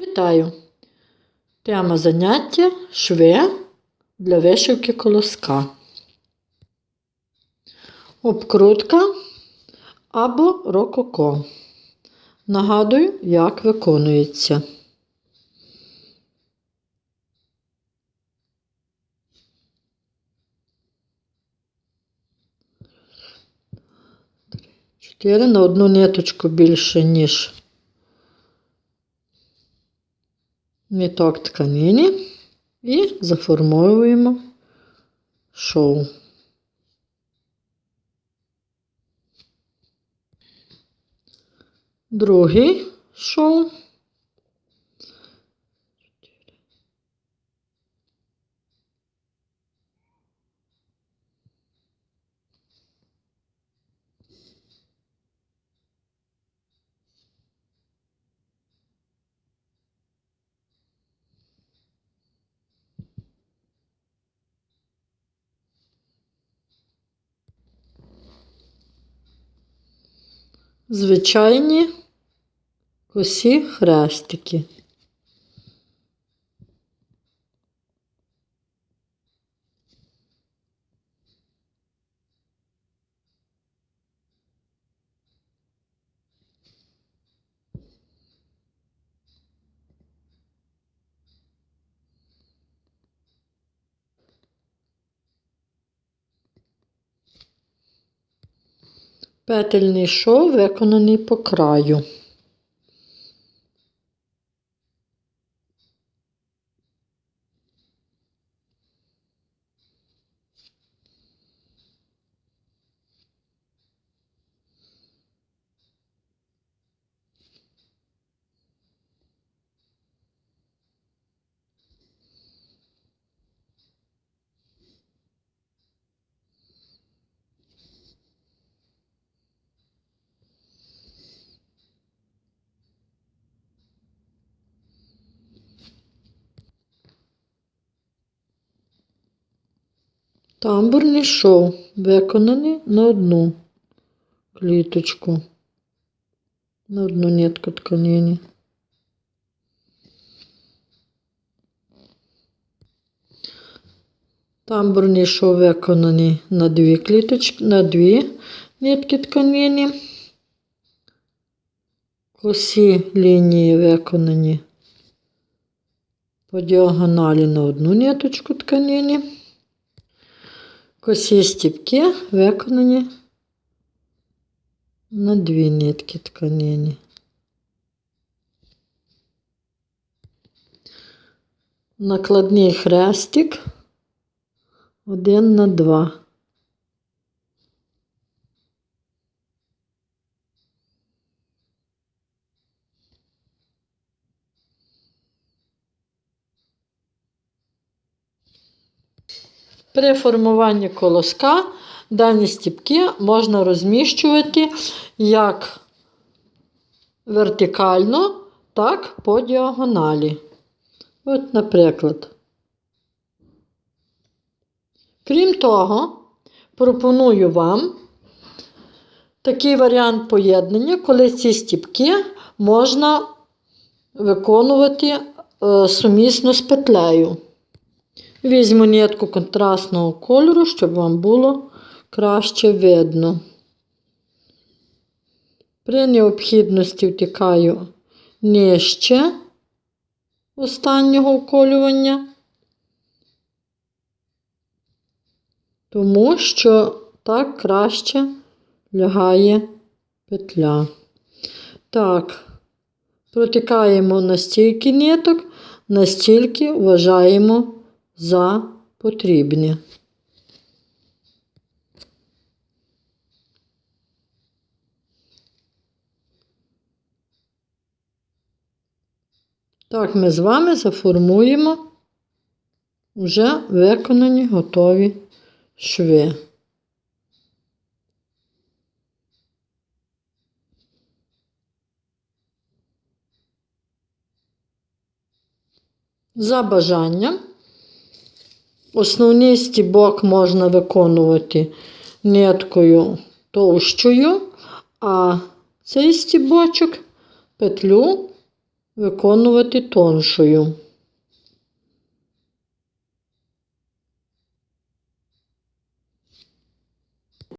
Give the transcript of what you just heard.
Вітаю! Тема заняття шви для вишивки колоска. Обкрутка або рококо. Нагадую, як виконується. Чотири на одну ниточку більше, ніж ниток тканини і заформовуємо шов. Другий шов. Звичайні косі хрестики. Петельний шов виконаний по краю. Тамбурний шов виконаний на одну кліточку, на одну нитку тканини. Тамбурний шов виконаний на дві кліточки, на дві нитки тканини. Косі лінії виконані по діагоналі на одну ниточку тканини. Косі стіпки виконані на дві нитки тканини. Накладний хрестик один на два. При формуванні колоска дані стіпки можна розміщувати як вертикально, так по діагоналі. От, наприклад. Крім того, пропоную вам такий варіант поєднання, коли ці стіпки можна виконувати е, сумісно з петлею. Візьму нитку контрастного кольору, щоб вам було краще видно. При необхідності втікаю нижче останнього околювання, тому що так краще лягає петля. Так, протикаємо настільки ниток, настільки вважаємо за потрібне. Так, ми з вами заформуємо вже виконані готові шви. За бажанням Основний стібок можна виконувати ниткою товщою, а цей стібочок петлю виконувати тоншою.